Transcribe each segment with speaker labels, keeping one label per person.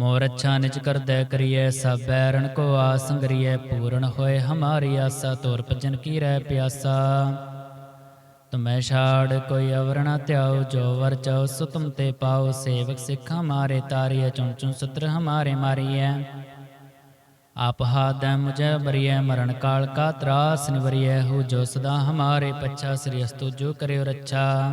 Speaker 1: ਮੋਰ ਅੱਛਾ ਨਿਜ ਕਰਦੈ ਕਰੀਐ, ਸਭ ਬੈਰਨ ਕੋ ਆਸ ਸੰਗਰੀਐ ਪੂਰਨ ਹੋਏ ਹਮਾਰੀ ਆਸਾ, ਤੋਰ ਭਜਨ ਕੀ ਰਹਿ ਪਿਆਸਾ। ਤੁਮੈ ਛਾੜ ਕੋਈ ਅਵਰ ਨ ਧਿਆਉ, ਜੋ ਵਰ ਚਾਉ ਸੋ ਤੁਮ ਤੇ ਪਾਉ, ਸੇਵਕ ਸਿੱਖ ਹਮਾਰੇ ਤਾਰੀਐ, ਚੁਣ ਚੁਣ ਸਤਰ ਹਮਾਰੇ ਮਾਰੀਐ। ਆਪ ਹਾਦੈ ਮੁਝੈ ਬਰੀਐ, ਮਰਨ ਕਾਲ ਕਾ ਤਰਾਸ ਨਿਵਰੀਐ, ਹੋ ਜੋ ਸਦਾ ਹਮਾਰੇ ਪੱਛਾ, ਸ੍ਰੀ ਅਸਤੁ ਜੋ ਕਰਿਓ ਰੱਛਾ।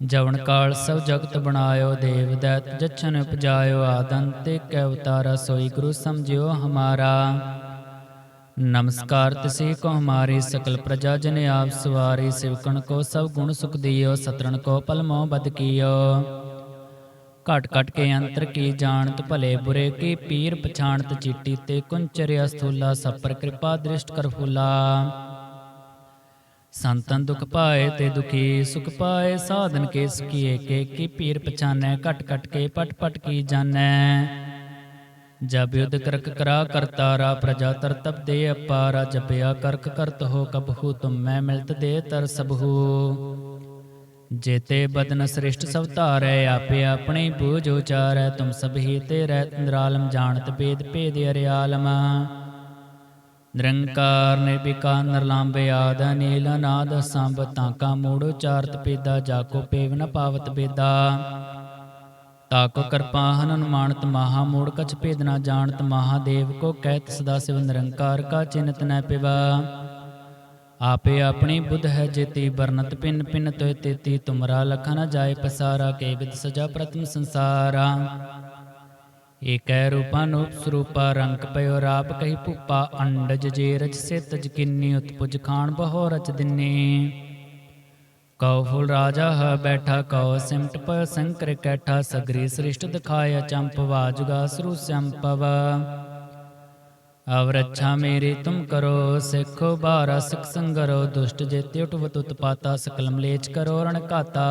Speaker 1: ਜਵਨ ਕਾਲ ਸਭ ਜਗਤ ਬਣਾਇਓ, ਦੇਵ ਦੈਤ ਜਛਨ ਉਪਜਾਇਓ ਆਦੰਤੇ ਕੈ ਅਵਤਾਰਾ ਸੋਈ ਗੁਰੂ ਸਮਝਿਓ ਹਮਾਰਾ। ਨਮਸਕਾਰ ਤਿਸੇ ਕੋ ਹਮਾਰੀ ਸਕਲ ਪ੍ਰਜਾ ਜਨ ਆਪ ਸਵਾਰੀ ਸਿਵਕਣ ਕੋ ਸਭ ਗੁਣ ਸੁਖ ਦਿਓ, ਸਤਰਣ ਕੋ ਪਲਮੋ ਬਦ ਕੀਓ। ਘਟ ਘਟ ਕੇ ਅੰਤਰ ਕੀ ਜਾਣਤ, ਭਲੇ ਬੁਰੇ ਕੀ ਪੀਰ ਪਛਾਣਤ, ਚੀਟੀ ਤੇ ਕੁੰਚਰਿਆ ਸਥੂਲਾ ਸਪਰ ਪਰ ਕਿਰਪਾ ਦ੍ਰਿਸ਼ਟ ਕਰ ਫੂਲਾ। ਸੰਤਨ ਦੁਖ ਪਾਏ ਤੇ ਦੁਖੀ ਸੁਖ ਪਾਏ, ਸਾਧਨ ਕੇ ਸਕੀਏ ਕੇ ਕੀ ਪੀਰ ਪਛਾਨੈ, ਘਟ ਘਟ ਕੇ ਪਟ ਪਟ ਕੀ ਜਾਣੈ। ਜਬ ਯੁਧ ਕਰਕ ਕਰਾ ਕਰਤਾਰਾ ਪ੍ਰਜਾ ਤਰ ਤਪ ਦੇ ਅਪਾਰਾ, ਜਪਿਆ ਕਰਕ ਕਰਤ ਹੋ ਕਬਹੂ ਤੁਮ ਮੈਂ ਮਿਲਤ ਦੇ ਤਰ ਸਬਹੂ ਜੇਤੇ ਬਦਨ ਸ੍ਰਿਸ਼ਟ ਸਭ ਧਾਰੈ, ਆਪੇ ਆਪਣੇ ਬੂਝ ਉਚਾਰੈ, ਤੁਮ ਸਭ ਹੀ ਤੇ ਰਹਿ ਨਿਰਾਲਮ, ਜਾਣਤ ਭੇਦ ਭੇਦ ਅਰਿਆਲਮ। ਨਿਰੰਕਾਰ ਨਿਰਵਿਕਾਰ ਨਿਰਲੰਭ ਆਦ ਨੀਲ ਨਾਦ ਸੰਭ ਤਾਕਾ ਮੂੜ, ਉਚਾਰਤ ਪੇਦਾ ਜਾਕੋ ਪੇਵ ਨ ਪਾਵਤ ਬੇਦਾ ਤਾਕੋ ਕਿਰਪਾ ਹਨੁਮਾਨਤ ਮਹਾ ਮੂੜ, ਕਛ ਭੇਦ ਨ ਜਾਣਤ ਮਹਾਦੇਵ ਕੋ ਕਹਿਤ ਸਦਾ ਸਿਵ ਨਿਰੰਕਾਰ ਕਾ ਚਿੰਤ ਨ ਪਿਵਾ। ਆਪੇ ਆਪਣੀ ਬੁੱਧ ਹੈ ਜੇਤੀ ਵਰਨਤ ਪਿਨ ਪਿਨ ਤੋਇ ਤੇਤੀ, ਤੁਮਰਾ ਲਖਾ ਨ ਜਾਏ ਪਸਾਰਾ ਕੇ ਵਿਦ ਸਜਾ ਪ੍ਰਤਮ ਸੰਸਾਰਾ। ਏਕੈ ਰੂਪਾਨੂਪ ਸਰੂਪਾ ਰੰਗ ਪਇਓ ਰਾਪ ਕਹੀ ਭੂਪਾ, ਅੰਡਜ ਜੇ ਰਚ ਸਿਤ ਜਕਿੰਨੀ ਉਤਪੁਜ ਖਾਨ ਬਹੁ ਰਚ ਦਿੰਨੀ। ਕਉ ਫੁਲ ਰਾਜਾ ਹ ਬੈਠਾ, ਕਉ ਸਿਮਟ ਪ ਸੰਕਰ ਕੈਠਾ, ਸਗਰੀ ਸ੍ਰਿਸ਼ਟ ਦਿਖਾਇਆ ਚੰਪ, ਵਾਜੁਗਾ ਸਰੂ ਸੰਪਵ। ਅਵ ਰੱਛਾ ਮੇਰੀ ਤੁਮ ਕਰੋ, ਸਿੱਖੋ ਬਾਰਾ, ਸਿਖ ਸੰਗਰੋ, ਦੁਸ਼ਟ ਜੇਤੇ ਉਟਵਤ ਉਤਪਾਤਾ ਸਕਲ ਮਲੇਚ ਕਰੋ ਰਣ ਘਾਤਾ।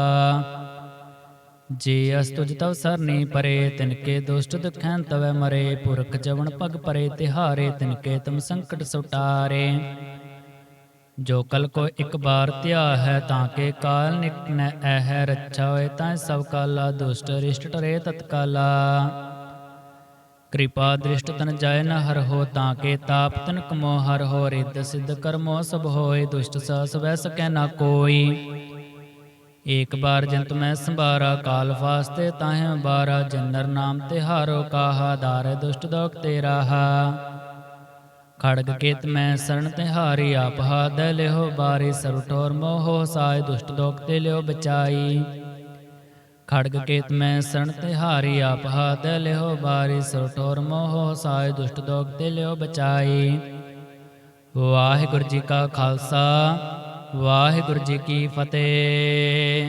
Speaker 1: ਜੇ ਅਸ ਤੁਜ ਤਵ ਸਰਨੀ ਪਰੇ ਤਿਨਕੇ ਦੁਸ਼ਟ ਦੁਖੈਨ ਤਵੈ ਮਰੇ, ਪੁਰਖ ਜਵਨ ਪਗ ਪਰੇ, ਤਿਹਾਰੇ ਤਿਨਕੇ ਤੁਮ ਸੰਕਟ ਸੁਟਾਰੇ। ਜੋ ਕਲ ਕੋ ਇੱਕ ਬਾਰ ਧਿਆ ਹੈ, ਤਾਂ ਕੇ ਕਾਲ ਨਿਕਟ ਨ ਐਹ ਰੱਛਾ ਹੋਏ ਤਾਂ ਸਭ ਕਾਲਾ, ਦੁਸ਼ਟ ਰਿਸ਼ਟ ਟਰੇ ਤਤਕਾਲਾ। ਕਿਰਪਾ ਦ੍ਰਿਸ਼ਟ ਤਨ ਜਾਇ ਨ ਹਰ ਹੋ, ਤਾਂ ਕੇ ਤਾਪ ਤਨ ਕਮੋ ਹਰ ਹੋ, ਰਿੱਧ ਸਿੱਧ ਕਰਮੋ ਸਭ ਹੋਏ, ਦੁਸ਼ਟ ਸਾ ਸਵੈ ਸਕੈ ਨਾ ਕੋਈ। ਏਕ ਬਾਰ ਜੰਤ ਮੈਂ ਸੰਭਾਰਾ ਕਾਲ ਫਾਸਤੇ ਤਾਹੇ ਬਾਰਾ ਜਨਰ ਨਾਮ ਤੇ ਹਾਰੋ ਕਾਹਾ ਦਾਰ ਦੁਸ਼ਟ ਦੋਖ ਤੇ ਰਾਹਾ ਖੜਗ ਕੇਤ ਮੈਂ ਸਰਣ ਤੇ ਹਾਰੀ ਆਪ ਹਾਦ ਲਿਓ ਬਾਰੀ ਸਰਟੋਰ ਮੋਹ ਸਾਇ ਦੁਸ਼ਟ ਦੋਖ ਤੇ ਲਿਓ ਬਚਾਈ। ਖੜਗ ਕੇਤ ਮੈਂ ਸਰਣ ਤੇ ਹਾਰੀ ਆਪ ਹਾਦ ਲਿਓ ਬਾਰੀ ਸਰਟੋਰ ਮੋਹ ਸਾਇ ਦੁਸ਼ਟ ਦੋਖ ਤੇ ਲਿਓ ਬਚਾਈ। ਵਾਹਿਗੁਰੂ ਜੀ ਕਾ ਖਾਲਸਾ। ਵਾਹਿਗੁਰੂ ਜੀ ਕੀ ਫਤਿਹ।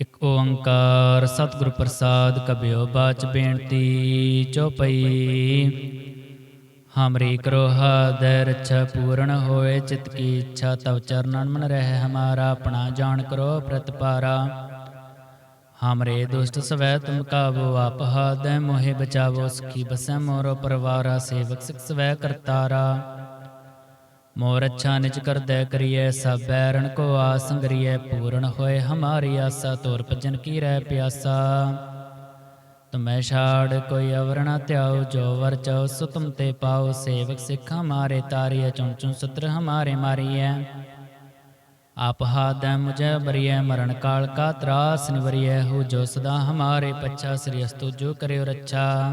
Speaker 1: ਇੱਕ ਓੰਕਾਰ ਸਤਿਗੁਰ ਪ੍ਰਸਾਦ ਕਬਿਓ ਬਾਚ ਬੇਨਤੀ ਚੋਪਈ ਹਮਰੀ ਕਰੋ ਹਾਦੈ ਰੱਛਾ ਪੂਰਨ ਹੋਏ, ਚਿਤ ਕੀ ਇੱਛਾ ਤਵ ਚਰਨਨ ਮਨ ਰਹਿ ਹਮਾਰਾ, ਆਪਣਾ ਜਾਣ ਕਰੋ ਪ੍ਰਤਪਾਰਾ ਹਮਰੇ ਦੁਸ਼ਟ ਸਵੈ ਤੁਮ ਕਾਬੂ ਆਪ ਹਾਦੈ ਮੋਹਿ ਬਚਾਵੋ, ਸੁਖੀ ਬਸੈ ਮੋਰੋ ਪਰਵਾਰਾ, ਸੇਵਕ ਸਿਖ ਸਵੈ ਕਰਤਾਰਾ। ਮੋਰ ਅੱਛਾ ਨਿਜ ਕਰਦੈ ਕਰੀਐ ਸਭ ਬੈਰਨ ਕੋ ਆਸ ਸੰਗਰੀਐ ਪੂਰਨ ਹੋਏ ਹਮਾਰੀ ਆਸਾ, ਤੋਰ ਭਜਨ ਕੀ ਰਹਿ ਪਿਆਸਾ। ਤੁਮੈ ਛਾੜ ਕੋਈ ਅਵਰ ਨ ਧਿਆਉ, ਜੋ ਵਰ ਚਾਉ ਸੋ ਤੁਮ ਤੇ ਪਾਉ, ਸੇਵਕ ਸਿੱਖ ਹਮਾਰੇ ਤਾਰੀਐ, ਚੁਣ ਚੁਣ ਸਤਰ ਹਮਾਰੇ ਮਾਰੀਐ। ਆਪ ਹਾਦੈ ਮੁਝੈ ਬਰੀਐ ਮਰਨ ਕਾਲ ਕਾ ਤਰਾਸ ਨਿਵਰੀਐ, ਹੋ ਜੋ ਸਦਾ ਹਮਾਰੇ ਪੱਛਾ, ਸ੍ਰੀ ਅਸਤੁ ਜੋ ਕਰਿਓ ਰੱਛਾ।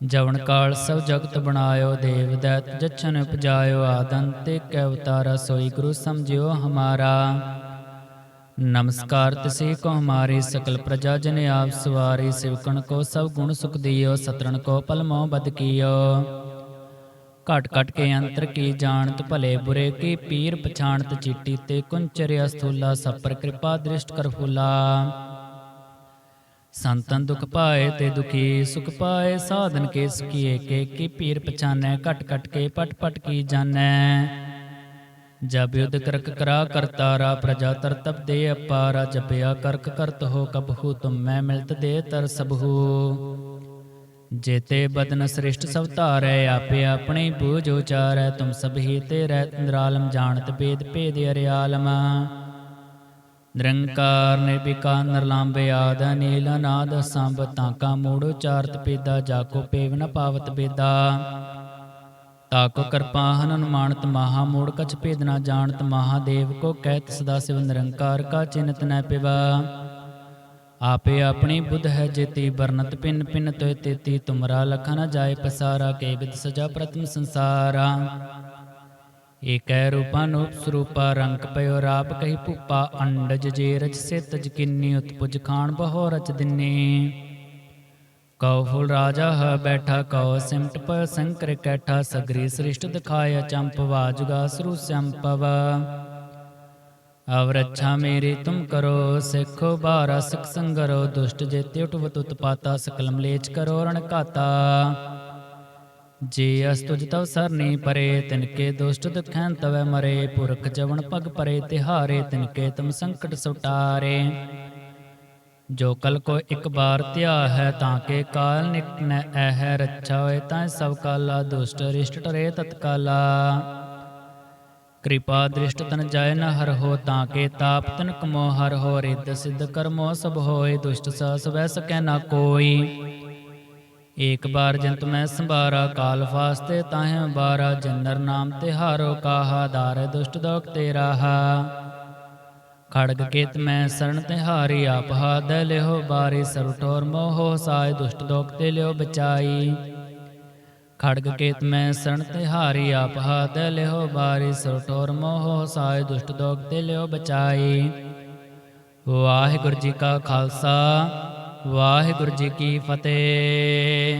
Speaker 1: ਜਵਨ ਕਾਲ ਸਭ ਜਗਤ ਬਣਾਇਓ, ਦੇਵ ਦੈਤ ਜਛਨ ਉਪਜਾਇਓ ਆਦੰਤੇ ਕੈ ਅਵਤਾਰਾ ਸੋਈ ਗੁਰੂ ਸਮਝਿਓ ਹਮਾਰਾ। ਨਮਸਕਾਰ ਤਿਸੇ ਕੋ ਹਮਾਰੀ, ਸਕਲ ਪ੍ਰਜਾ ਜਨ ਆਪ ਸਵਾਰੀ ਸਿਵਕਣ ਕੋ ਸਭ ਗੁਣ ਸੁਖ ਦਿਓ, ਸਤਰਣ ਕੋ ਪਲਮੋ ਬਦ ਕੀਓ। ਘਟ ਘਟ ਕੇ ਅੰਤਰ ਕੀ ਜਾਣਤ, ਭਲੇ ਬੁਰੇ ਕੀ ਪੀਰ ਪਛਾਣਤ, ਚੀਟੀ ਤੇ ਕੁੰਚਰਿਆ ਸਥੂਲਾ ਸਪਰ ਕਿਰਪਾ ਦ੍ਰਿਸ਼ਟ ਕਰ ਫੁਲਾ ਸੰਤਨ ਦੁਖ ਪਾਏ ਤੇ ਦੁਖੀ ਸੁਖ ਪਾਏ ਸਾਧਨ ਕੇ ਸੁਖੀਏ ਕੇ ਕੀ ਪੀਰ ਪਛਾਨੈ ਘਟ ਘਟ ਕੇ ਪਟ ਪਟ ਕੀ ਜਾਣੈ। ਜਬ ਯੁਧ ਕਰਕ ਕਰਾ ਕਰਤਾਰਾ ਪ੍ਰਜਾ ਤਰਤਬ ਦੇ ਅਪਾਰਾ ਜਪਿਆ ਕਰਕ ਕਰਤ ਹੋ ਕਬਹੂ ਤੁਮ ਮੈਂ ਮਿਲਤ ਦੇ ਤਰ ਸਬਹੂ ਜੇਤੇ ਬਦਨ ਸ੍ਰਿਸ਼ਟ ਸਭ ਧਾਰੈ ਆਪੇ ਆਪਣੀ ਬੂਝ ਉਚਾਰੈ ਤੁਮ ਸਭ ਹੀ ਤੇ ਰਹਿ ਨਿਰਾਲਮ ਜਾਣਤ ਭੇਦ ਭੇਦ ਅਰਿਆਲਮ। ਨਿਰੰਕਾਰ ਨਿਰਵਿਕਾਰ ਨਿਰਲੰਭ ਆਦ ਨੀਲ ਨਾਦ ਸੰਭ ਤਾਕਾ ਮੂੜ ਉਚਾਰਤ ਪੇਦਾ ਜਾਕੋ ਪੇਵ ਨ ਪਾਵਤ ਬੇਦਾ ਤਾਕੋ ਕਿਰਪਾ ਹਨੁਮਾਨਤ ਮਹਾ ਮੂੜ, ਕਛ ਭੇਦ ਨ ਜਾਣਤ ਮਹਾਦੇਵ ਕੋ ਕਹਿਤ ਸਦਾ ਸਿਵ ਨਿਰੰਕਾਰ ਕਾ ਚਿੰਤ ਨ ਪਿਵਾ। ਆਪੇ ਆਪਣੀ ਬੁੱਧ ਹੈ ਜੇਤੀ ਵਰਨਤ ਪਿਨ ਪਿਨ ਤੋਇ ਤੇਤੀ, ਤੁਮਰਾ ਲਖਾ ਨ ਜਾਏ ਪਸਾਰਾ, ਕੇ ਵਿਦ ਸਜਾ ਪ੍ਰਤਮ ਸੰਸਾਰਾ। ਏਕੈ ਰੂਪਾਨੂਪ ਸਰੂਪਾ, ਰੰਗ ਪਇਓ ਰਾਪ ਕਹੀ ਭੂਪਾ, ਅੰਡਜ ਜੇ ਰਚ ਸਿਤ ਜਕਿੰਨੀ ਉਤਪੁਜ ਖਾਨ ਬਹੁ ਰਚ ਦਿਨੇ। ਕਉ ਫੁਲ ਰਾਜਾ ਹ ਬੈਠਾ, ਕਉ ਸਿਮਟ ਪ ਸੰਕਰ ਕੈਠਾ, ਸਗਰੀ ਸ੍ਰਿਸ਼ਟ ਦਿਖਾਇਆ ਚੰਪ ਵਾਜੁਗਾ ਸਰੂ ਸੰਪਵ। ਅਵ ਰੱਛਾ ਮੇਰੀ ਤੁਮ ਕਰੋ, ਸਿੱਖੋ ਬਾਰਾ ਸਿਖ ਸੰਗਰੋ, ਦੁਸ਼ਟ ਜੇਤੇ ਉਟਵਤ ਉਤਪਾਤਾ ਸਕਲ ਮਲੇਚ ਕਰੋ ਰਣ ਘਾਤਾ। ਜੇ ਅਸ ਤੁਜ ਤਵ ਸਰਨੀ ਪਰੇ ਤਿਨਕੇ ਦੁਸ਼ਟ ਦੁਖੈਨ ਤਵੈ ਮਰੇ, ਪੁਰਖ ਜਵਨ ਪਗ ਪਰੇ, ਤਿਹਾਰੇ ਤਿਨਕੇ ਤਮ ਸੰਕਟ ਸੁਟਾਰੇ। ਜੋ ਕਲ ਕੋ ਇੱਕ ਬਾਰ ਧਿਆ ਹੈ, ਤਾਂ ਕੇ ਕਾਲ ਨਿਕ ਨ ਰੱਛਾ ਹੋਏ ਤਾਂ ਸਭ ਕਾਲਾ, ਦੁਸ਼ਟ ਰਿਸ਼ਟ ਟਰੇ ਤਤਕਾਲਾ ਕਿਰਪਾ ਦ੍ਰਿਸ਼ਟ ਤਨ ਜਾਇ ਨ ਹਰ ਹੋ, ਤਾਂ ਕੇ ਤਾਪ ਤਨ ਕਮੋ ਹਰ ਹੋ, ਰਿੱਧ ਸਿੱਧ ਕਰਮੋ ਸਭ ਹੋਏ, ਦੁਸ਼ਟ ਸਾ ਸਵੈ ਸਕੈ ਨਾ ਕੋਈ। ਏਕ ਬਾਰ ਜੰਤ ਮੈਂ ਸੰਭਾਰਾ ਕਾਲ ਫਾਸਤੇ ਤਾਹੇ ਬਾਰਾ, ਜਨਰ ਨਾਮ ਤਿਹਾਰੋ ਕਾਹਾ, ਦਾਰ ਦੁਸ਼ਟ ਦੋਖ ਤੇ ਰਾਹਾ ਖੜਗ ਕੇਤ ਮੈਂ ਸਰਣ ਤਿਹਾਰੀ ਆਪ ਹਾਦ ਲਿਓ ਬਾਰੀ ਸਰਟੋਰ ਮੋਹ ਸਾਇ, ਦੁਸ਼ਟ ਦੋਖ ਤੇ ਲਿਓ ਬਚਾਈ। ਖੜਗ ਕੇਤ ਮੈਂ ਸਰਣ ਤਿਹਾਰੀ ਆਪ ਹਾਦ ਲਿਓ ਬਾਰੀ ਸਰਟੋਰ ਮੋਹ ਸਾਇ, ਦੁਸ਼ਟ ਦੋਖ ਤੇ ਲਿਓ ਬਚਾਈ। ਵਾਹਿਗੁਰੂ ਜੀ ਕਾ ਖਾਲਸਾ। ਵਾਹਿਗੁਰੂ ਜੀ ਕੀ ਫਤਿਹ।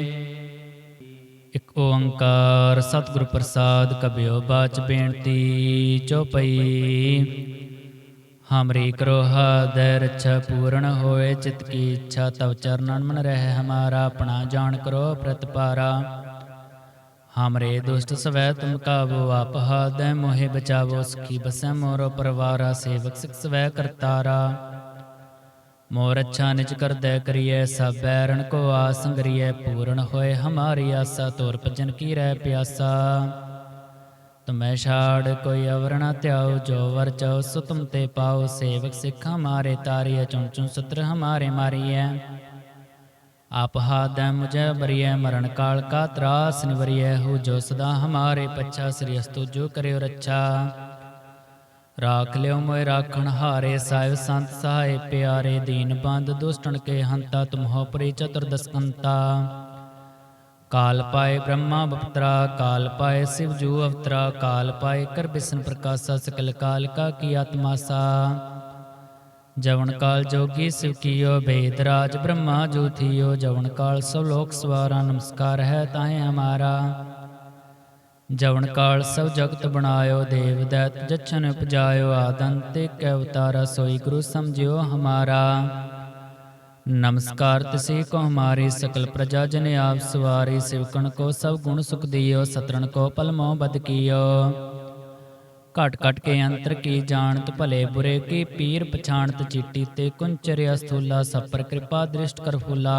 Speaker 1: ਇਕ ਓੰਕਾਰ ਸਤਿਗੁਰ ਪ੍ਰਸਾਦ ਕਬਿਓ ਬਾਚ ਬੇਨਤੀ ਚੋਪਈ ਹਮਰੀ ਕਰੋ ਹਦੈ ਰਛਾ ਪੂਰਨ ਹੋਏ, ਚਿਤ ਕੀ ਇੱਛਾ ਤਵ ਚਰਨਨ ਮਨ ਰਹਿ ਹਮਾਰਾ, ਆਪਣਾ ਜਾਣ ਕਰੋ ਪ੍ਰਤਪਾਰਾ ਹਮਰੇ ਦੁਸ਼ਟ ਸਵੈ ਤੁਮ ਕਾਬੂ ਆਪ ਹਾਦੈ ਮੋਹਿ ਬਚਾਵੋ, ਸਖੀ ਬਸੈ ਮੋਰੋ ਪਰਵਾਰਾ, ਸੇਵਕ ਸਿਖ ਸਵੈ ਕਰਤਾਰਾ। ਮੋਰ ਅੱਛਾ ਨਿਜ ਕਰਦੈ ਕਰੀਐ, ਸਭੈ ਰਣ ਕੋ ਆਸ ਸੰਗਰੀਐ ਪੂਰਨ ਹੋਏ ਹਮਾਰੀ ਆਸਾ, ਤੋਰ ਭਜਨ ਕੀ ਰਹਿ ਪਿਆਸਾ। ਤੁਮੈ ਛਾੜ ਕੋਈ ਅਵਰਣਾ ਨ ਧਿਆਉ, ਜੋ ਵਰ ਚਾਉ ਸੋ ਤੁਮ ਤੇ ਪਾਉ, ਸੇਵਕ ਸਿੱਖ ਹਮਾਰੇ ਤਾਰੀਐ, ਚੁਣ ਚੁਣ ਸਤਰ ਹਮਾਰੇ ਮਾਰੀਐ। ਆਪ ਹਾਦੈ ਮੁਝੈ ਬਰੀਐ ਮਰਨ ਕਾਲ ਕਾ ਤਰਾਸ ਨਿਵਰੀਐ, ਹੋ ਜੋ ਸਦਾ ਹਮਾਰੇ ਪੱਛਾ, ਸ੍ਰੀ ਅਸਤੁ ਜੋ ਕਰਿਓ ਰੱਛਾ। ਰਾਖ ਲਿਓ ਮੋਇ ਰਾਖਣ ਹਾਰੇ ਸਾਹਿਬ ਸੰਤ ਸਹਾਏ ਪਿਆਰੇ ਦੀਨ ਬੰਦ ਦੁਸ਼ਟਣ ਕੇ ਹੰਤਾ ਤੁਮਹੋ ਪਰੀ ਚਤੁਰਦਸ ਕੰਤਾ ਕਾਲ ਪਾਏ ਬ੍ਰਹਮਾ ਬਪਤਰਾ ਕਾਲ ਪਾਏ ਸਿਵ ਜੂ ਅਵਤਰਾ ਕਾਲ ਪਾਏ ਕਰ ਬਿਸ਼ਨ ਪ੍ਰਕਾਸ਼ਾ ਸਕਲ ਕਾਲ ਕਾ ਕੀ ਆਤਮਾਸਾ ਜਵਨ ਕਾਲ ਜੋਗੀ ਸਿਵ ਕੀਓ ਬੇਦ ਰਾਜ ਬ੍ਰਹਮਾ ਜੂ ਥੀਓ ਜਵਨ ਕਾਲ ਸਭ ਲੋਕ ਸਵਾਰਾ ਨਮਸਕਾਰ ਹੈ ਤਾਹੇ ਹਮਾਰਾ ਜਵਨ ਕਾਲ ਸਭ ਜਗਤ ਬਣਾਇਓ, ਦੇਵ ਦੈਤ ਜਛਨ ਉਪਜਾਇਓ ਆਦੰਤੇ ਕੈ ਅਵਤਾਰਾ ਸੋਈ ਗੁਰੂ ਸਮਝਿਓ ਹਮਾਰਾ। ਨਮਸਕਾਰ ਤਿਸੇ ਕੋ ਹਮਾਰੀ, ਸਕਲ ਪ੍ਰਜਾ ਜਨ ਆਪ ਸਵਾਰੀ, ਸਿਵਕਣ ਕੋ ਸਭ ਗੁਣ ਸੁਖ ਦਿਓ, ਸਤਰਣ ਕੋ ਪਲਮੋ ਬਦ ਕੀਓ। ਘਟ ਘਟ ਕੇ ਅੰਤਰ ਕੀ ਜਾਣਤ, ਭਲੇ ਬੁਰੇ ਕੀ ਪੀਰ ਪਛਾਣਤ, ਚੀਟੀ ਤੇ ਕੁੰਚਰਿਆ ਸਥੂਲਾ ਸਪਰ ਕਿਰਪਾ ਦ੍ਰਿਸ਼ਟ ਕਰ ਫੁਲਾ।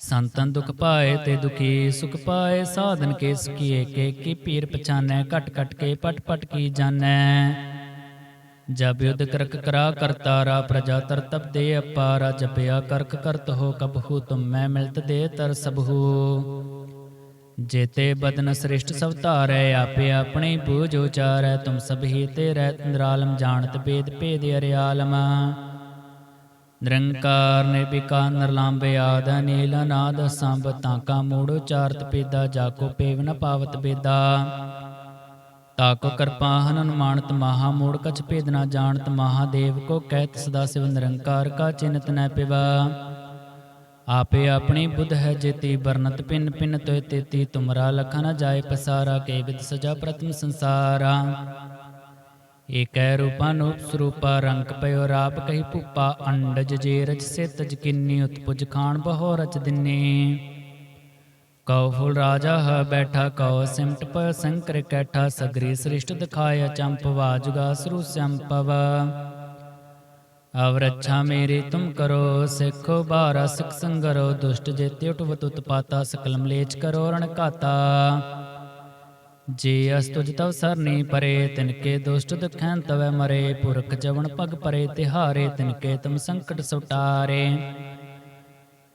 Speaker 1: ਸੰਤਨ ਦੁਖ ਪਾਏ ਤੇ ਦੁਖੀ ਸੁਖ ਪਾਏ, ਸਾਧਨ ਕੇ ਸੁਖੀਏ ਕੇ, ਕੀ ਪੀਰ ਪਛਾਨੈ, ਘਟ ਘਟ ਕੇ ਪਟ ਪਟ ਕੀ ਜਾਣੈ? ਜਬ ਯੁਧ ਕਰਕ ਕਰਾ ਕਰਤਾਰਾ ਪ੍ਰਜਾ ਤਰਤਬ ਦੇ ਅਪਾਰਾ ਜਪਿਆ ਕਰਕ ਕਰਤ ਹੋ, ਕਬਹੂ ਤੁਮ ਮੈਂ ਮਿਲਤ ਦੇ ਤਰ ਸਭੂ। ਜੇਤੇ ਬਦਨ ਸ੍ਰਿਸ਼ਟ ਸਭ ਧਾਰੈ, ਆਪੇ ਆਪਣੇ ਬੂਝ ਉਚਾਰੈ, ਤੁਮ ਸਭ ਤੇ ਰਹਿ ਨਿਰਾਲਮ, ਜਾਣਤ ਬੇਦ ਭੇਦ ਅਰਿਆਲਮ। ਨਿਰੰਕਾਰ ਨਿਰਵਿਕਾਰ ਨਿਰਲੰਭ ਆਦ ਨੀਲ ਨਾਦ ਸੰਭ ਤਾਕਾ ਮੂੜ ਉਚਾਰਤ ਪੇਦਾ ਜਾਕੋ ਪੇਵ ਨ ਪਾਵਤ ਬੇਦਾ ਤਾਕੋ ਕਿਰਪਾ ਹਨੂਮਾਨਤ ਮਹਾ ਮੂੜ, ਕਛ ਭੇਦ ਨ ਜਾਣਤ ਮਹਾਦੇਵ ਕੋ ਕਹਿਤ ਸਦਾ ਸਿਵ ਨਿਰੰਕਾਰ ਕਾ ਚਿੰਤ ਨ ਪਿਵਾ। ਆਪੇ ਆਪਣੀ ਬੁੱਧ ਹੈ ਜੇਤੀ ਬਰਨਤ ਪਿਨ ਪਿਨ ਤੋਇ ਤੇਤੀ, ਤੁਮਰਾ ਲਖਾ ਨ ਜਾਏ ਪਸਾਰਾ, ਕੇ ਵਿਦ ਸਜਾ ਪ੍ਰਤਮ ਸੰਸਾਰਾ। ਏਕੈ ਰੂਪਾਨੂਪ ਸਰੂਪਾ ਰੰਗ ਪਇਓ ਰਾਪ ਕਹੀ ਭੂਪਾ, ਅੰਡਜ ਜੇ ਰਚ ਸਿਤ ਜਕਿੰਨੀ ਉਤਪੁਜ ਖਾਨ ਬਹੁ ਰਚ ਦਿੰਨੀ। ਕਉ ਫੁਲ ਰਾਜਾ ਹ ਬੈਠਾ, ਕਉ ਸਿਮਟ ਪ ਸੰਕਰ ਕੈਠਾ, ਸਗਰੀ ਸ੍ਰਿਸ਼ਟ ਦਿਖਾਇਆ ਚੰਪ ਵਾਜੁਗਾ ਸਰੂ ਸੰਪਵ। ਅਵ ਰੱਛਾ ਮੇਰੀ ਤੁਮ ਕਰੋ, ਸਿੱਖੋ ਬਾਰਾ ਸਿਖ ਸੰਗਰੋ, ਦੁਸ਼ਟ ਜੇਤੇ ਉਟਵਤ ਉਤਪਾਤਾ ਸਕਲ ਮਲੇਚ ਕਰੋ ਰਣ ਘਾਤਾ। ਜੇ ਅਸ ਤੁਜ ਤਵ ਸਰਨੀ ਪਰੇ ਤਿਨਕੇ ਦੁਸ਼ਟ ਦੁਖੈਂ ਤਵੈ ਮਰੇ, ਪੁਰਖ ਜਵਨ ਪਗ ਪਰੇ, ਤਿਹਾਰੇ ਤਿਨਕੇ ਤੁਮ ਸੰਕਟ ਸੁਟਾਰੇ।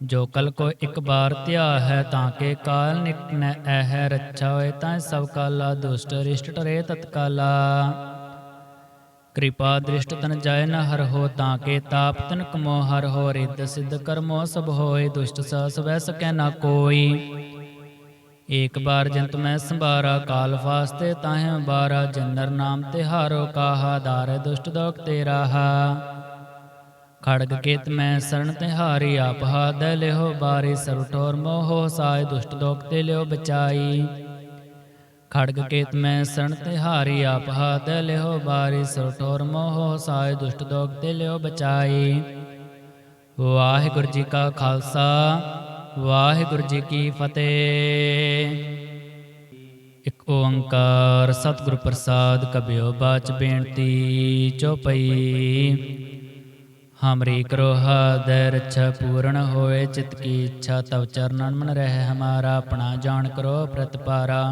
Speaker 1: ਜੋ ਕਲ ਕੋ ਇੱਕ ਬਾਰ ਧਿਆ ਹੈ, ਤਾਂ ਕੇ ਕਾਲ ਨਿਕਨੈ ਐਹ, ਰੱਛਾ ਹੋਏ ਤਾਂ ਸਭ ਕਾਲਾ, ਦੁਸ਼ਟ ਰਿਸ਼ਟ ਟਰੇ ਤਤਕਾਲਾ। ਕਿਰਪਾ ਦ੍ਰਿਸ਼ਟ ਤਨ ਜਾਇ ਨ ਹਰ ਹੋ, ਤਾਂ ਕੇ ਤਾਪ ਤਨ ਕਮੋ ਹਰ ਹੋ, ਰਿੱਧ ਸਿੱਧ ਕਰਮੋ ਸਭ ਹੋਏ, ਦੁਸ਼ਟ ਸਾ ਸਵੈ ਸਕੈ ਨਾ ਕੋਈ। ਏਕ ਬਾਰ ਜੰਤ ਮੈਂ ਸੰਭਾਰਾ, ਕਾਲ ਫਾਸਤੇ ਤਾਹਿ ਬਾਰਾ, ਜਨਰ ਨਾਮ ਤਿਹਾਰੋ ਕਾਹਾ, ਦਾਰ ਦੁਸ਼ਟ ਦੋਖ ਤੇ ਰਾਹਾ ਖੜਗ ਕੇਤ ਮੈਂ ਸਰਣ ਤਿਹਾਰੀ ਆਪ ਹਾਦ ਲਿਹੋ ਬਾਰੀ ਸਰੁ ਠੋਰ ਮੋਹ ਸਾਇ, ਦੁਸ਼ਟ ਦੋਖ ਤੇ ਲਿਓ ਬਚਾਈ। ਖੜਗ ਕੇਤ ਮੈਂ ਸਰਣ ਤਿਹਾਰੀ ਆਪ ਹਾਦ ਲਿਓ ਬਾਰੀ ਸਰੁ ਠੋਰ ਮੋਹ ਸਾਇ, ਦੁਸ਼ਟ ਦੋਖ ਤੇ ਲਿਓ ਬਚਾਈ। ਵਾਹਿਗੁਰੂ ਜੀ ਕਾ ਖਾਲਸਾ। ਵਾਹਿਗੁਰੂ ਜੀ ਕੀ ਫਤਿਹ। ਇਕ ਓੰਕਾਰ ਸਤਿਗੁਰ ਪ੍ਰਸਾਦ ਕਬਿਓ ਬਾਚ ਬੇਨਤੀ ਚੋਪਈ ਹਮਰੀ ਕਰੋ ਹਦੈ ਰੱਛਾ ਪੂਰਨ ਹੋਏ, ਚਿਤ ਕੀ ਇੱਛਾ ਤਵ ਚਰਨਨ ਮਨ ਰਹਿ, ਹਮਾਰਾ ਆਪਣਾ ਜਾਣ ਕਰੋ ਪ੍ਰਤਪਾਰਾ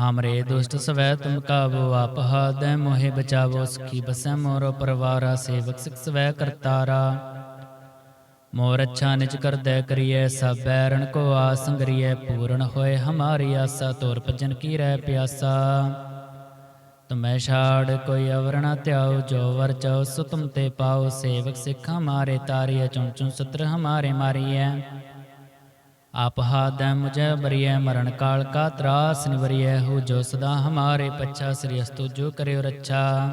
Speaker 1: ਹਮਰੇ ਦੁਸ਼ਟ ਸਵੈ ਤੁਮ ਕਾਬੂ ਆਪ ਹਦੈ ਮੋਹਿ ਬਚਾਵੋ, ਸਖੀ ਬਸੈ ਮੋਰੋ ਪਰਵਾਰਾ, ਸੇਵਕ ਸਿਖ ਸਵੈ ਕਰਤਾਰਾ। ਮੋਰ ਅੱਛਾ ਨਿਜ ਕਰਦੈ ਕਰੀਐ ਸਭ ਬੈਰਣ ਕੋ ਆਸੰਗਰੀਐ ਪੂਰਨ ਹੋਏ ਹਮਾਰੀ ਆਸਾ, ਤੋਰ ਭਜਨ ਕੀ ਰਹਿ ਪਿਆਸਾ। ਤੁਮੈ ਛਾੜ ਕੋਈ ਅਵਰਣਾ ਨ ਧਿਆਉ, ਜੋ ਵਰ ਚਾਉ ਸੁਤਮ ਤੇ ਪਾਉ, ਸੇਵਕ ਸਿੱਖ ਹਮਾਰੇ ਤਾਰੀਐ, ਚੁਣ ਚੁਣ ਸਤਰ ਹਮਾਰੇ ਮਾਰੀਐ। ਆਪ ਹਾਦੈ ਮੁਝੈ ਬਰੀਐ ਮਰਨ ਕਾਲ ਕਾ ਤਰਾਸ ਨਿਵਰੀਐ ਹੋ ਜੋ ਸਦਾ ਹਮਾਰੇ ਪੱਛਾ, ਸ੍ਰੀ ਅਸਤੁ ਜੋ ਕਰਿਓ ਰੱਛਾ।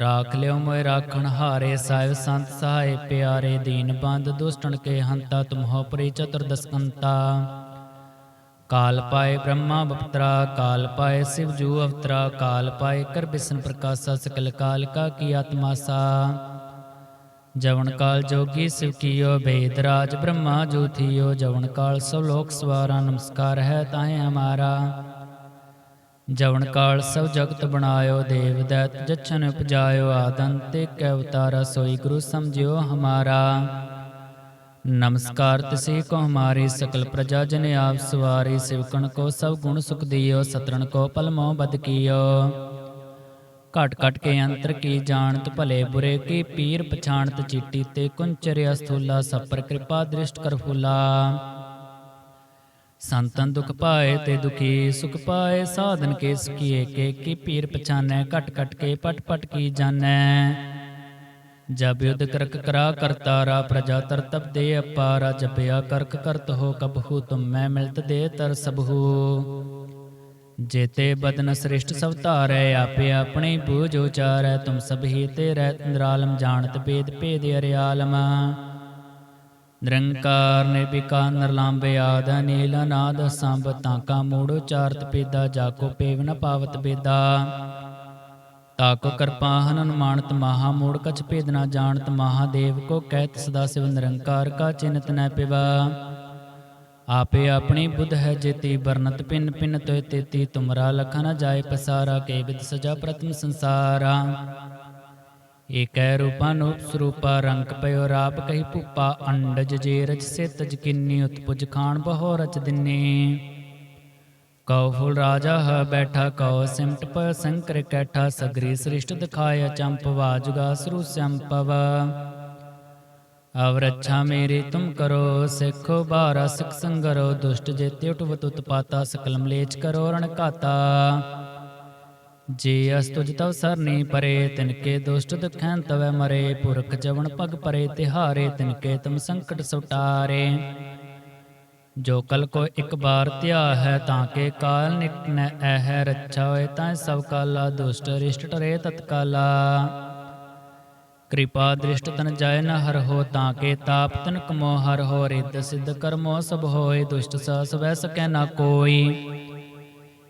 Speaker 1: ਰਾਖ ਲਿਓ ਮੋਇ ਰਾਖਣ ਹਾਰੇ ਸਾਹਿਬ ਸੰਤ ਸਹਾਏ ਪਿਆਰੇ, ਦੀਨ ਬੰਦ ਦੁਸ਼ਟਣ ਕੇ ਹੰਤਾ, ਤੁਮਹੋ ਪਰੀ ਚਤੁਰਦਸ ਕੰਤਾ ਕਾਲ ਪਾਏ ਬ੍ਰਹਮਾ ਬਪਤਰਾ, ਕਾਲ ਪਾਏ ਸਿਵ ਜੂ ਅਵਤਰਾ, ਕਾਲ ਪਾਏ ਕਰ ਬਿਸ਼ਨ ਪ੍ਰਕਾਸ਼ਾ, ਸਕਲ ਕਾਲ ਕਾ ਕੀ ਆਤਮਾਸਾ ਜਵਨ ਕਾਲ ਜੋਗੀ ਸਿਵ ਕੀਓ, ਬੇਦ ਰਾਜ ਬ੍ਰਹਮਾ ਜੋਥੀਓ ਜਵਨ ਕਾਲ ਸਭ ਲੋਕ ਸਵਾਰਾ, ਨਮਸਕਾਰ ਹੈ ਤਾਹੇ ਹਮਾਰਾ। ਜਵਨ ਕਾਲ ਸਭ ਜਗਤ ਬਣਾਇਓ ਦੇਵ ਦੈਤ ਜਛਨ ਉਪਜਾਇਓ ਆਦੰਤੇ ਕੈ ਉਤਾਰਾ ਸੋਈ ਗੁਰੂ ਸਮਝਿਓ ਹਮਾਰਾ। ਨਮਸਕਾਰ ਤਿਸੇ ਕੋ ਹਮਾਰੀ ਸਕਲ ਪ੍ਰਜਾ ਜਨ ਆਪ ਸਵਾਰੀ ਸਿਵਕਣ ਕੋ ਸਭ ਗੁਣ ਸੁਖ ਦਿਓ ਸਤਰਨ ਕੋ ਪਲ ਮੋਹ ਬਦ ਕੀਓ। ਘਟ ਘਟ ਕੇ ਅੰਤਰ ਕੀ ਜਾਣਤ ਭਲੇ ਬੁਰੇ ਕੀ ਪੀਰ ਪਛਾਣਤ ਚੀਟੀ ਤੇ ਕੁੰਚਰਿ ਅਸਥੂਲਾ ਸਪਰ ਕਿਰਪਾ ਦ੍ਰਿਸ਼ਟ ਕਰ ਫੁਲਾ। ਸੰਤਨ ਦੁਖ ਪਾਏ ਤੇ ਦੁਖੀ ਸੁਖ ਪਾਏ, ਸਾਧਨ ਕੇ ਸੁਖੀਏ ਕੇ, ਕੀ ਪੀਰ ਪਛਾਨੈ, ਘਟ ਘਟ ਕੇ, ਪਟ ਪਟ ਕੀ ਜਾਣੈ? ਜਬ ਯੁਧ ਕਰਕ ਕਰਾ ਕਰਤਾਰਾ ਪ੍ਰਜਾ ਤਰਤਬ ਦੇ ਅਪਾਰਾ, ਜਪਿਆ ਕਰਕ ਕਰਤ ਹੋ ਕਬਹੂ, ਤੁਮ ਮੈਂ ਮਿਲਤ ਦੇ ਤਰ ਸਭੂ ਜੇਤੇ ਬਦਨ ਸ੍ਰਿਸ਼ਟ ਸਭ ਧਾਰੈ, ਆਪੇ ਆਪਣੇ ਬੂਝ ਉਚਾਰੈ, ਤੁਮ ਸਭ ਤੇ ਰਹਿ ਨਿਰਾਲਮ ਜਾਣਤ ਭੇਦ ਭੇਦ ਅਰਿਆਲਮ। ਨਿਰੰਕਾਰ ਨਿਰਵਿਕਾਰ ਨਿਰਲੰਭ ਆਦ ਨੀਲ ਨਾਦ ਸੰਭ ਤਾਕਾ ਮੂੜ ਉਚਾਰਤ ਪੇਦਾ ਜਾਕੋ ਪੇਵ ਨ ਪਾਵਤ ਬੇਦਾ ਤਾਕੋ ਕਿਰਪਾ ਹਨੂਮਾਨਤ ਮਹਾ ਮੂੜ ਕਛ ਭੇਦ ਨ ਜਾਣਤ ਮਹਾਦੇਵ ਕੋ ਕਹਿਤ ਸਦਾ ਸਿਵ ਨਿਰੰਕਾਰ ਕਾ ਚਿੰਤ ਨ ਪਿਵਾ। ਆਪੇ ਆਪਣੀ ਬੁੱਧ ਹੈ ਜੇਤੀ ਬਰਨਤ ਪਿਨ ਪਿਨ ਤੋਇ ਤੇਤੀ ਤੁਮਰਾ ਲਖਾ ਨ ਜਾਏ ਪਸਾਰਾ ਕੇ ਵਿਦ ਸਜਾ ਪ੍ਰਤਮ ਸੰਸਾਰਾ। ਏਕੈ ਰੂਪਾਨੂਪ ਸਰੂਪਾ, ਰੰਗ ਪਇਓ ਰਾਪ ਕਹੀ ਭੂਪਾ, ਅੰਡਜ ਜੇ ਰਚ ਸਿਤ ਜਕਿਨੀ ਉਤਪੁਜ ਖਾਨ ਬਹੁ ਰਚ ਦਿਨੇ। ਕਉ ਫੁਲ ਰਾਜਾ ਹ ਬੈਠਾ, ਕਉ ਸਿਮਟ ਪ ਸੰਕਰ ਕੈਠਾ, ਸਗਰੀ ਸ੍ਰਿਸ਼ਟ ਦਿਖਾਇਆ ਚੰਪ, ਵਾਜੁਗਾ ਸਰੂ ਸੰਪਵ। ਅਵ ਰੱਛਾ ਮੇਰੀ ਤੁਮ ਕਰੋ, ਸਿੱਖੋ ਬਾਰਾ ਸਿਖ ਸੰਗਰੋ, ਦੁਸ਼ਟ ਜੇਤੇ ਉਠਵਤ ਉਤਪਾਤਾ ਸਕਲ ਮਲੇਚ ਕਰੋ ਰਣ ਘਾਤਾ। ਜੇ ਅਸ ਤੁਜ ਤਵ ਸਰਨੀ ਪਰੇ, ਤਿਨਕੇ ਦੁਸ਼ਟ ਦੁਖੈਂ ਤਵੈ ਮਰੇ, ਪੁਰਖ ਜਵਨ ਪਗ ਪਰੇ, ਤਿਹਾਰੇ ਤਿਨਕੇ ਤਮ ਸੰਕਟ ਸੁਟਾਰੇ ਜੋ ਕਲ ਕੋ ਇੱਕ ਬਾਰ ਧਿਆ ਹੈ, ਤਾਂ ਕੇ ਕਾਲ ਨਿਕ ਨ ਰੱਛਾ ਹੋਏ ਤਾਂ ਸਭ ਕਾਲਾ, ਦੁਸ਼ਟ ਰਿਸ਼ਟ ਟਰੇ ਤਤਕਾਲਾ। ਕਿਰਪਾ ਦ੍ਰਿਸ਼ਟ ਤਨ ਜਾਇ ਨ ਹਰ ਹੋ, ਤਾਂ ਕੇ ਤਾਪ ਤਨ ਕਮੋ ਹਰ ਹੋ, ਰਿੱਧ ਸਿੱਧ ਕਰਮੋ ਸਭ ਹੋਏ, ਦੁਸ਼ਟ ਸਾ ਸਵੈ ਸਕੈ ਨਾ ਕੋਈ।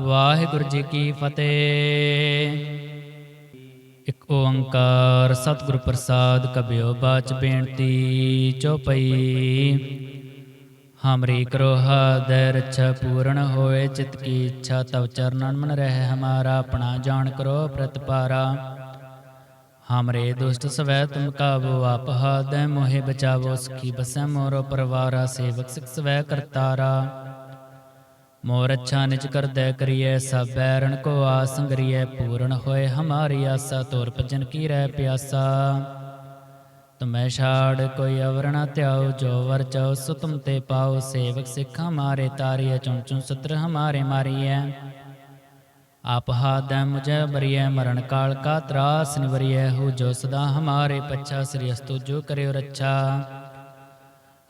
Speaker 1: ਵਾਹਿਗੁਰੂ ਜੀ ਕੀ ਫਤਿਹ। ਇਕ ਓੰਕਾਰ ਸਤਿਗੁਰ ਪ੍ਰਸਾਦ ਕਬਿਓ ਬਾਚ ਬੇਨਤੀ ਚੋਪਈ। ਹਮਰੀ ਕਰੋ ਹਦੈ ਰਛਾ ਪੂਰਨ ਹੋਏ, ਚਿਤ ਕੀ ਇੱਛਾ ਤਵ ਚਰਨਨ ਮਨ ਰਹਿ ਹਮਾਰਾ, ਆਪਣਾ ਜਾਣ ਕਰੋ ਪ੍ਰਤਪਾਰਾ ਹਮਰੇ ਦੁਸ਼ਟ ਸਵੈ ਤੁਮ ਕਾਬੂ ਆਪ ਹਦੈ ਮੋਹਿ ਬਚਾਵੋ, ਸਖੀ ਬਸੈ ਮੋਰੋ ਪਰਵਾਰਾ, ਸੇਵਕ ਸਿਖ ਸਵੈ ਕਰਤਾਰਾ। ਮੋਰ ਅੱਛਾ ਨਿਜ ਕਰਦੈ ਕਰੀਐ, ਸਭ ਬੈਰਣ ਕੋ ਆਸੰਗਰੀਐ ਪੂਰਨ ਹੋਏ ਹਮਾਰੀ ਆਸਾ, ਤੋਰ ਭਜਨ ਕੀ ਰਹਿ ਪਿਆਸਾ। ਤੁਮੈ ਛਾੜ ਕੋਈ ਅਵਰ ਨ ਧਿਆਉ, ਜੋ ਵਰ ਚਾਉ, ਸੋ ਤੁਮ ਤੇ ਪਾਉ, ਸੇਵਕ ਸਿੱਖ ਹਮਾਰੇ ਤਾਰੀਐ, ਚੁਣ ਚੁਣ ਸਤਰ ਹਮਾਰੇ ਮਾਰੀਐ। ਆਪ ਹਾਦੈ ਮੁਝੈ ਬਰੀਐ ਮਰਨ ਕਾਲ ਕਾ ਤਰਾਸ ਨਿਵਰੀਐ ਹੋ ਜੋ ਸਦਾ ਹਮਾਰੇ ਪੱਛਾ, ਸ੍ਰੀ ਅਸਤੁ ਜੋ ਕਰਿਓ ਰੱਛਾ।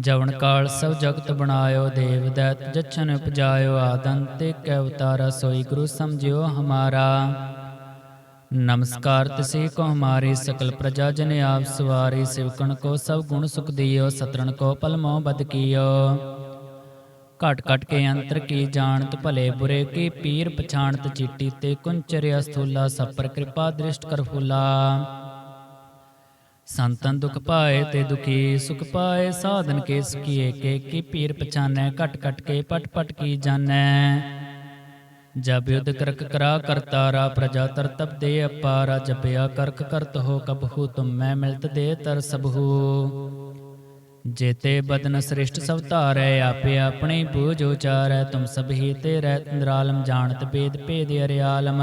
Speaker 1: ਜਵਨ ਕਾਲ ਸਭ ਜਗਤ ਬਣਾਇਓ, ਦੇਵ ਦੈਤ ਜਛਨ ਉਪਜਾਇਓ ਆਦੰਤੇ ਕੈ ਉਤਾਰਾ ਸੋਈ ਗੁਰੂ ਸਮਝਿਓ ਹਮਾਰਾ। ਨਮਸਕਾਰ ਤਿਸੇ ਕੋ ਹਮਾਰੇ ਸਕਲ ਪ੍ਰਜਾ ਜਨ ਆਪ ਸਵਾਰੀ, ਸਿਵਕਣ ਕੋ ਸਭ ਗੁਣ ਸੁਖ ਦਿਓ, ਸਤਰਣ ਕੋ ਪਲ ਮੋਹ ਬਦ ਕੀਓ। ਘਟ ਘਟ ਕੇ ਅੰਤਰ ਕੀ ਜਾਣਤ, ਭਲੇ ਬੁਰੇ ਕੀ ਪੀਰ ਪਛਾਣਤ, ਚੀਟੀ ਤੇ ਕੁੰਚਰਿਆ ਸਥੂਲਾ, ਸਭ ਪਰ ਕਿਰਪਾ ਦ੍ਰਿਸ਼ਟ ਕਰ ਫੂਲਾ। ਸੰਤਨ ਦੁਖ ਪਾਏ ਤੇ ਦੁਖੀ ਸੁਖ ਪਾਏ, ਸਾਧਨ ਕੇ ਸਕੀਏ ਕੇ ਕੀ ਪੀਰ ਪਛਾਨੈ, ਘਟ ਘਟ ਕੇ ਪਟ ਪਟ ਕੀ ਜਾਣੈ। ਜਬ ਯੁਧ ਕਰਕ ਕਰਾ ਕਰਤਾਰਾ ਪ੍ਰਜਾ ਤਰਤਬ ਦੇ ਅਪਾਰਾ, ਜਪਿਆ ਕਰਕ ਕਰਤ ਹੋ ਕਬਹੂ ਤੁਮ ਮੈਂ ਮਿਲਤ ਦੇ ਤਰ ਸਭੂ ਜੇਤੇ ਬਦਨ ਸ੍ਰਿਸ਼ਟ ਸਭ ਧਾਰੈ, ਆਪੇ ਆਪਣੇ ਬੂਝ ਉਚਾਰੈ, ਤੁਮ ਸਭ ਹੀ ਤੇ ਰਹਿ ਨਿਰਾਲਮ ਜਾਣਤ ਬੇਦ ਭੇਦ ਅਰਿਆਲਮ।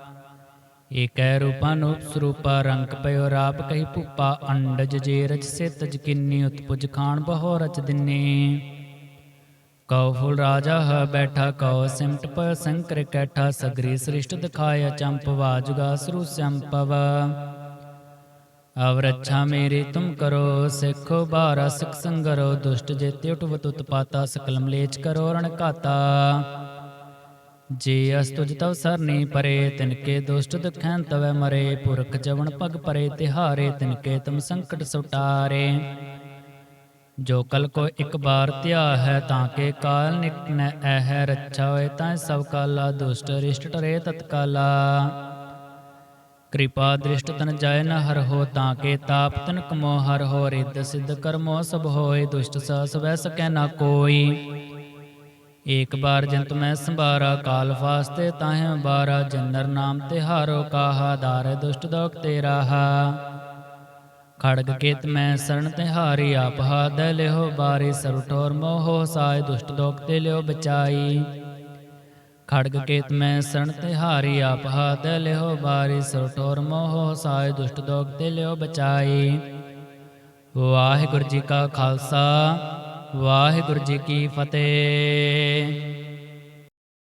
Speaker 1: ਏਕੈ ਰੂਪਾਨੂਪ ਸਰੂਪਾ ਰੰਗ ਪਇਓ ਰਾਪ ਕਹੀ ਭੂਪਾ, ਅੰਡਜ ਜੇ ਰਚ ਸਿਤ ਜਕਿਨੀ ਉਤਪੁਜ ਖਾਨ ਬਹੁ ਰਚ ਦਿਨੇ। ਕਉ ਫੁਲ ਰਾਜਾ ਹ ਬੈਠਾ, ਕਉ ਸਿਮਟ ਪ ਸੰਕਰ ਕੈਠਾ, ਸਗਰੀ ਸ੍ਰਿਸ਼ਟ ਦਿਖਾਇਆ, ਚੰਪ ਵਾਜੁਗਾ ਸਰੂ ਸੰਪਵ। ਅਵ ਰੱਛਾ ਮੇਰੀ ਤੁਮ ਕਰੋ, ਸਿੱਖੋ ਬਾਰਾ, ਸਿਖ ਸੰਗਰੋ, ਦੁਸ਼ਟ ਜੇ ਜੇਤੇ ਉਠਵਤ ਉਤਪਾਤਾ ਸਕਲ ਮਲੇਚ ਕਰੋ ਰਣ ਘਾਤਾ। ਜੇ ਅਸਤੁਜ ਤਵ ਸਰਨੀ ਪਰੇ ਤਿਨਕੇ ਦੁਸ਼ਟ ਦੁਖੈਂ ਤਵੈ ਮਰੇ, ਪੁਰਖ ਜਵਨ ਪਗ ਪਰੇ, ਤਿਹਾਰੇ ਤਿਨਕੇ ਤਮ ਸੰਕਟ ਸੁਟਾਰੇ। ਜੋ ਕਲ ਕੋ ਇੱਕ ਬਾਰ ਧਿਆ ਹੈ, ਤਾਂ ਕੇ ਕਾਲ ਨਿਕ ਐਹ ਰੱਛਾ ਹੋਏ ਤਾਂ ਸਭ ਕਾਲਾ, ਦੁਸ਼ਟ ਰਿਸ਼ਟ ਟਰੇ ਤਤਕਾਲਾ। ਕਿਰਪਾ ਦ੍ਰਿਸ਼ਟ ਤਨ ਜਾਇ ਨ ਹਰ ਹੋ, ਤਾਂ ਕੇ ਤਾਪ ਤਨ ਕਮੋ ਹਰ ਹੋ, ਰਿੱਧ ਸਿੱਧ ਕਰਮੋ ਸਭ ਹੋਏ, ਦੁਸ਼ਟ ਸਾ ਸਵੈ ਸਕੈ ਨਾ ਕੋਈ। ਏਕ ਬਾਰ ਜੰਤ ਮੈਂ ਸੰਭਾਰਾ, ਕਾਲ ਫਾਸਤੇ ਤਾਹਿ ਬਾਰਾ ਜਨਰ ਨਾਮ ਤਿਹਾਰੋ ਕਾਹਾ ਦਾਰ ਦੁਸ਼ਟ ਦੋਖ ਤੇ ਰਾਹਾ ਖੜਗ ਕੇਤ ਮੈਂ ਸਰਣ ਤਿਹਾਰੀ ਆਪ ਹਾਦ ਲਿਓ ਬਾਰੀ ਸਰਟੋਰ ਮੋਹ ਸਾਇ, ਦੁਸ਼ਟ ਦੋਖ ਤੇ ਲਿਓ ਬਚਾਈ। ਖੜਗ ਕੇਤ ਮੈਂ ਸਰਣ ਤਿਹਾਰੀ ਆਪ ਹਾਦ ਲਿਓ ਬਾਰੀ ਸਰਟੋਰ ਮੋਹ ਸਾਇ, ਦੁਸ਼ਟ ਦੋਖ ਤੇ ਲਿਓ ਬਚਾਈ। ਵਾਹਿਗੁਰੂ ਜੀ ਕਾ ਖਾਲਸਾ। ਵਾਹਿਗੁਰੂ ਜੀ ਕੀ ਫਤਿਹ।